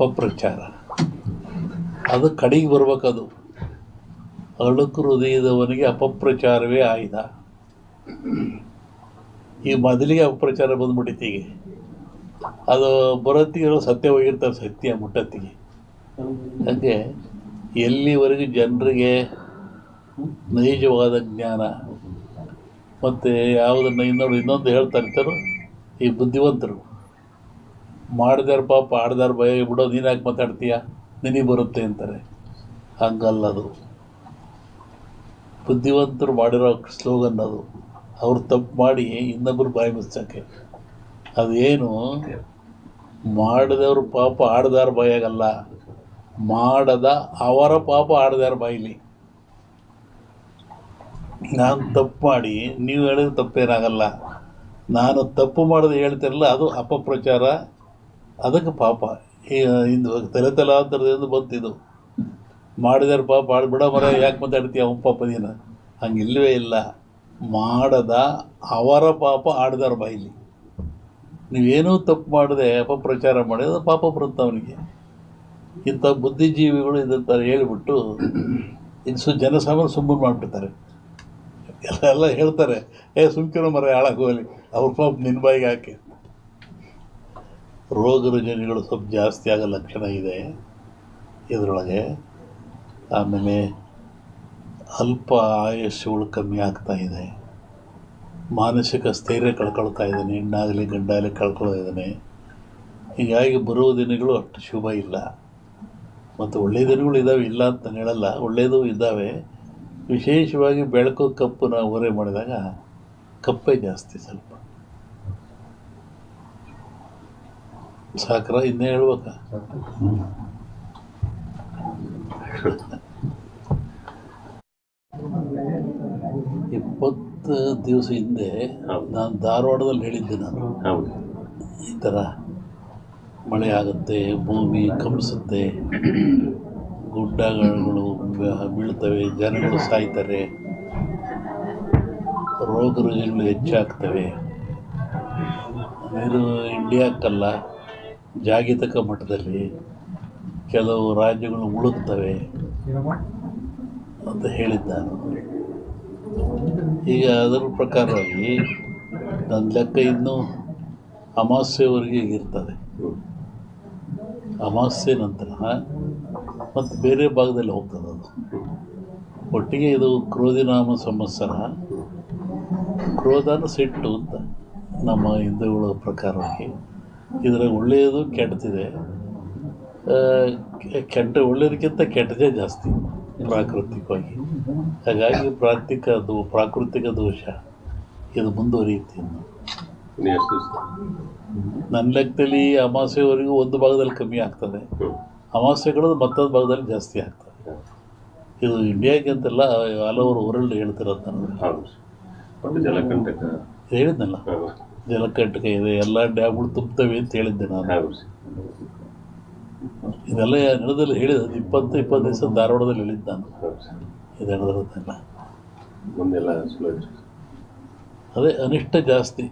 ಅಪಪ್ರಚಾರ. ಅದು ಕಡೆಗೆ ಬರ್ಬೇಕದು. ಅಳುಕು ಹೃದಯದವನಿಗೆ ಅಪಪ್ರಚಾರವೇ ಆಯ್ದ. ಈ ಮೊದಲಿಗೆ ಅಪಪ್ರಚಾರ ಬಂದ್ಬಿಟ್ಟಿತ್ತು ಈಗ ಅದು ಬರೋತ್ತಿಗೆ ಸತ್ಯ ಹೋಗಿರ್ತಾರೆ ಸತ್ಯ ಮುಟ್ಟತ್ತಿಗೆ. ಹಾಗೆ ಎಲ್ಲಿವರೆಗೂ ಜನರಿಗೆ ನೈಜವಾದ ಜ್ಞಾನ, ಮತ್ತು ಯಾವುದನ್ನು ಇನ್ನೊಂದು ಇನ್ನೊಂದು ಹೇಳ್ತಾ ಇರ್ತಾರೋ ಈ ಬುದ್ಧಿವಂತರು. ಮಾಡಿದಾರ ಪಾಪ, ಆಡ್ದಾರ ಭಯ ಬಿಡೋ ನೀನು ಯಾಕೆ ಮಾತಾಡ್ತೀಯ? ನಿನಗೆ ಬರುತ್ತೆ ಅಂತಾರೆ. ಹಂಗಲ್ಲ ಅದು ಬುದ್ಧಿವಂತರು ಮಾಡಿರೋ ಸ್ಲೋಗನ್ ಅದು. ಅವ್ರು ತಪ್ಪು ಮಾಡಿ ಇನ್ನೊಬ್ಬರು ಬಾಯಿ ಮುಚ್ಚಕ್ಕೆ ಅದೇನು? ಮಾಡಿದವ್ರು ಪಾಪ ಆಡ್ದಾರ ಬಾಯಾಗಲ್ಲ ಮಾಡದ ಅವರ ಪಾಪ ಆಡ್ದಾರ ಬಾಯಿಲಿ. ನಾನು ತಪ್ಪು ಮಾಡಿ, ನೀವು ಹೇಳಿದ್ರೆ ತಪ್ಪೇನಾಗಲ್ಲ. ನಾನು ತಪ್ಪು ಮಾಡೋದು ಹೇಳ್ತಿರಲ್ಲ ಅದು ಅಪಪ್ರಚಾರ. ಅದಕ್ಕೆ ಪಾಪ ಇಂದು ತಲೆ ತಲಾಂತರದಿಂದ ಬಂತಿದ್ದು ಮಾಡಿದಾರೆ ಪಾಪ, ಆಡ್ಬಿಡ ಮರ, ಯಾಕೆ ಮಾತಾಡ್ತೀಯ ಅವನ ಪಾಪ ದಿನ ಹಂಗೆ ಇಲ್ಲವೇ ಇಲ್ಲ. ಮಾಡದ ಅವರ ಪಾಪ ಆಡ್ದಾರ ಬಾಯಿಲಿ. ನೀವೇನೂ ತಪ್ಪು ಮಾಡದೆ ಅಪಪ್ರಚಾರ ಮಾಡಿದ್ರೆ ಪಾಪ ಬರುತ್ತೆ ಅವನಿಗೆ. ಇಂಥ ಬುದ್ಧಿಜೀವಿಗಳು ಇದಂತ ಹೇಳಿಬಿಟ್ಟು ಇನ್ನು ಜನಸಾಮಾನ್ಯ ಸುಮ್ಮನೆ ಮಾಡಿಬಿಡ್ತಾರೆ. ಎಲ್ಲ ಎಲ್ಲ ಹೇಳ್ತಾರೆ, ಏ, ಸುಮ್ಕಿರೋ ಮರ ಹಾಳಾಗೋಲಿ ಅವ್ರ ಪಾಪ ನಿನ್ನ ಬಾಯಿಗೆ ಹಾಕಿ. ರೋಗ ರುಜಿನಗಳು ಸ್ವಲ್ಪ ಜಾಸ್ತಿ ಆಗೋ ಲಕ್ಷಣ ಇದೆ ಇದರೊಳಗೆ. ಆಮೇಲೆ ಅಲ್ಪ ಆಯುಷ್ಯಗಳು ಕಮ್ಮಿ ಆಗ್ತಾ ಇದೆ. ಮಾನಸಿಕ ಸ್ಥೈರ್ಯ ಕಳ್ಕೊಳ್ತಾ ಇದ್ದಾನೆ, ಹೆಣ್ಣಾಗಲಿ ಗಂಡಾಗಲಿ ಕಳ್ಕೊಳ್ತಾ ಇದ್ದಾನೆ. ಹೀಗಾಗಿ ಬರುವ ದಿನಗಳು ಅಷ್ಟು ಶುಭ ಇಲ್ಲ. ಮತ್ತು ಒಳ್ಳೆಯ ದಿನಗಳು ಇದ್ದಾವೆ, ಇಲ್ಲ ಅಂತ ಹೇಳಲ್ಲ. ಒಳ್ಳೆಯದು ಇದ್ದಾವೆ. ವಿಶೇಷವಾಗಿ ಬೆಳಕು ಕಪ್ಪನ್ನು ಓರೆ ಮಾಡಿದಾಗ ಕಪ್ಪೇ ಜಾಸ್ತಿ ಸ್ವಲ್ಪ. ಸಾಕ್ರ ಇನ್ನೇ ಹೇಳ್ಬೇಕ. ಇಪ್ಪತ್ತು ದಿವಸ ಹಿಂದೆ. ನಾನು ಧಾರವಾಡದಲ್ಲಿ ಹೇಳಿದ್ದೆ ನಾನು. ಈ ಥರ ಮಳೆ ಆಗುತ್ತೆ ಭೂಮಿ ಕಂಪಿಸುತ್ತೆ ಗುಡ್ಡಗಳು ಬೀಳ್ತವೆ ಜನಗಳು ಸಾಯ್ತಾರೆ ರೋಗ ರುಜಿನಗಳು ಹೆಚ್ಚಾಗ್ತವೆ ಇದು ಇಂಡಿಯಾಕ್ಕಲ್ಲ ಜಾಗತಿಕ ಮಟ್ಟದಲ್ಲಿ ಕೆಲವು ರಾಜ್ಯಗಳು ಮುಳುಗ್ತವೆ ಅಂತ ಹೇಳಿದ್ದ ನಾನು ಈಗ ಅದರ ಪ್ರಕಾರವಾಗಿ ನನ್ನ ಲೆಕ್ಕ ಇನ್ನೂ ಅಮಾವಾಸ್ಯೆವರೆಗೆ ಇರ್ತದೆ. ಅಮಾಸ್ಯೆ ನಂತರ ಮತ್ತು ಬೇರೆ ಭಾಗದಲ್ಲಿ ಹೋಗ್ತದೆ ಅದು. ಒಟ್ಟಿಗೆ ಇದು ಕ್ರೋಧಿನಾಮ ಸಂವತ್ಸರ, ಕ್ರೋಧನ ಸಿಟ್ಟು ಅಂತ ನಮ್ಮ ಹಿಂದೂಗಳ ಪ್ರಕಾರವಾಗಿ ಇದರಾಗ ಒಳ್ಳೆಯದು ಕೆಟ್ಟದಿದೆ. ಕೆಟ್ಟ ಒಳ್ಳೆಯದಕ್ಕಿಂತ ಕೆಟ್ಟದೇ ಜಾಸ್ತಿ ಪ್ರಾಕೃತಿಕವಾಗಿ. ಹಾಗಾಗಿ ಪ್ರಾಕೃತಿಕ ಅದು ಪ್ರಾಕೃತಿಕ ದೋಷ ಇದು ಮುಂದುವರಿಯುತ್ತೆ ನನ್ನ ಲೆಕ್ಕದಲ್ಲಿ ಅಮಾವಾಸ್ಯೆವರೆಗೂ ಒಂದು ಭಾಗದಲ್ಲಿ ಕಮ್ಮಿ ಆಗ್ತದೆ. ಅಮಾವಾಸ್ಯೆಗಳು ಮತ್ತೊಂದು ಭಾಗದಲ್ಲಿ ಜಾಸ್ತಿ ಆಗ್ತದೆ. ಇದು ಇಂಡಿಯಾಗೆ ಅಂತಲ್ಲ ಹಲವರು ವರ್ಲ್ಡ್ ಹೇಳ್ತಿರೋದು ಜಲಕಂಟಕ. ಹೇಳಿದ್ನಲ್ಲ. ಹೌದು ಜಲಕಂಟಕ ಇದೆ ಎಲ್ಲ ಡ್ಯಾಮ್ಗಳು ತುಂಬ್ತವೆ ಅಂತ ಹೇಳಿದ್ದೆ ನಾನು. ಇದೆಲ್ಲ ನಡೆದಲ್ಲಿ ಹೇಳಿದ ಇಪ್ಪತ್ತು ಇಪ್ಪತ್ತು ದಿವಸ ಧಾರವಾಡದಲ್ಲಿ ಹೇಳಿದ್ದ ನಾನು. ಇದು ನಡೆದಿರೋದೆಲ್ಲ ಮುಂದೆಲ್ಲ ಅದೇ ಅನಿಷ್ಟ ಜಾಸ್ತಿ.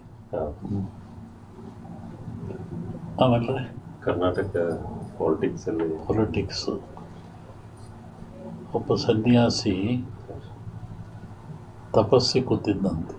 ಆಮೇಲೆ? ಕರ್ನಾಟಕ ಪಾಲಿಟಿಕ್ಸಲ್ಲಿ ಪೊಲಿಟಿಕ್ಸು ಒಬ್ಬ ಸನ್ಯಾಸಿ ತಪಸ್ಸಿ ಕೂತಿದ್ದಂತೆ.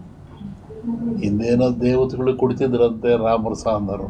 ಹಿಂದೇನೋ ದೇವತೆಗಳು ಕುಡಿತಿದ್ರಂತೆ ರಾಮರಸ ಅಂದರು